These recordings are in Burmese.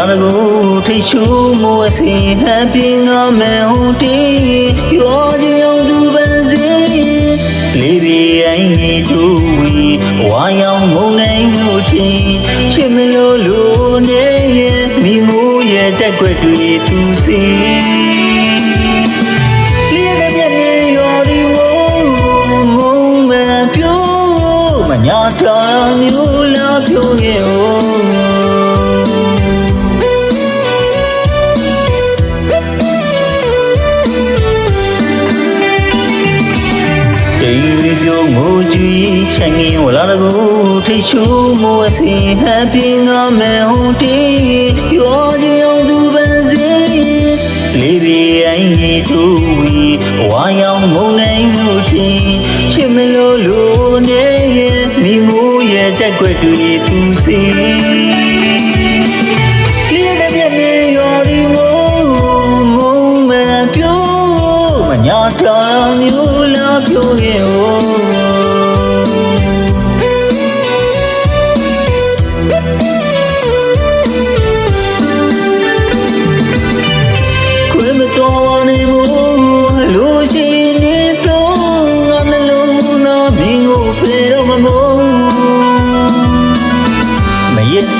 လာလကိုထိရှုမောအစင်ဟန်ပြင်းငါမန်ဟုတ်တီရောခြင်းအောင်သူပန်စေလေဒီအိုင်တို့ဝီဝါရောင်မုန်နိုင်တို့ချင်းချစ်မလို့လို့နေရမိမိုးရဲ့တက်ွက်တွေသူစီ တိမ်လေးပြုံးငိုကြည့်ချင်ရင်ဝလာတကူထိတ်ရှူမိုးအစင်ဟပ်ပြင်းကမဲဟိုတီရောကြီးအောင်သူပန်းစင်လေးပြအိုင်ကြီးတူဝီဝါရောင်မုံနိုင်လို့ချင်းချစ်မလို့လူနေရဲ့မိမိုးရဲ့တက်ွက်တွေသူစီ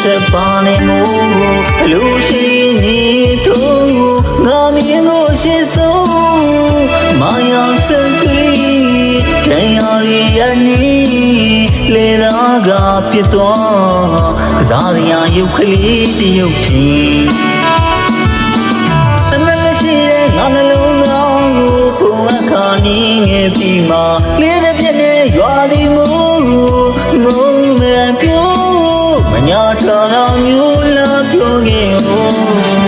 စပါနေမို့လူရှိနေတော့ငါမြင်ကိုရှိဆုံးမာယာစကွေတရားရည်နီလေသာကပြစ်သွားကစားရရုပ်ကလေးတရုပ်ထင်အမမရှိတဲ့ငါနှလုံးသားကိုပုံအခါနေငယ်ပြီးမှလေးတဲ့ပြည့်နေရွာဒီမို့မုံမဲ့ပြိုးမ ညာတော်တော်မျိုးလာပြောခဲ့ဟို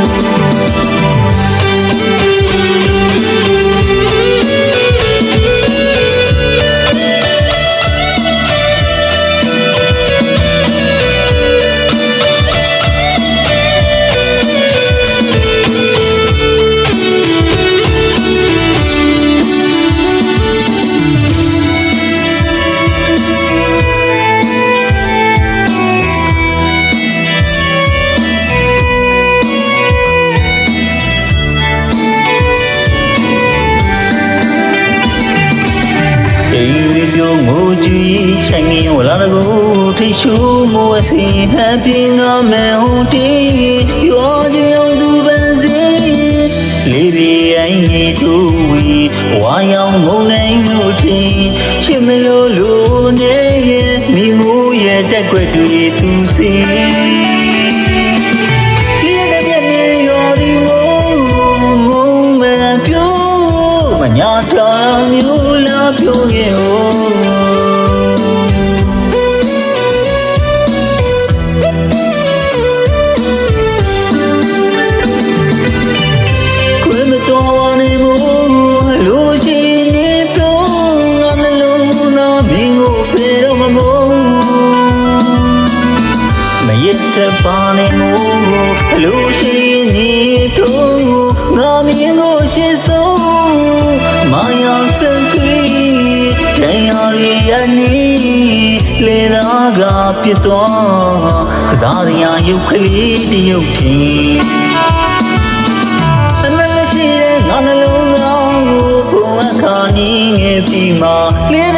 ငိုကြည့်ချင်ရင်ဝလာတကူထိတ်ရှူမိုးအစင်ဟပ်ပြင်းကမဲဟိုတီရောကြီးအောင်သူပန်းစင်လေးပြအိုင်ကြီးတူဝီဝါရောင်မုံနိုင်လို့ချင်းချစ်မလို့လူနေရဲ့မိမိုးရဲ့တက်ွက်တွေသူစီလျက်တဲ့ပြည့်နေရော်ဒီမုံမုံမပြိုးမညာတော်မျိုးလာပြိုးရဲ့ မင်းကိုဖေတော့မမို့မရစပါနေမို့လူရှိနေတော့ငါမြင်ကိုရှိဆုံးမာယာစံခွေတရားရည်ရနီလေသာကပြစ်သွားကစားရရုပ်ကလေးတရုပ်ထင်အမမရှိတဲ့ငါနှလုံးသားကိုပုံအခါနေငယ်ပြီးမှလေး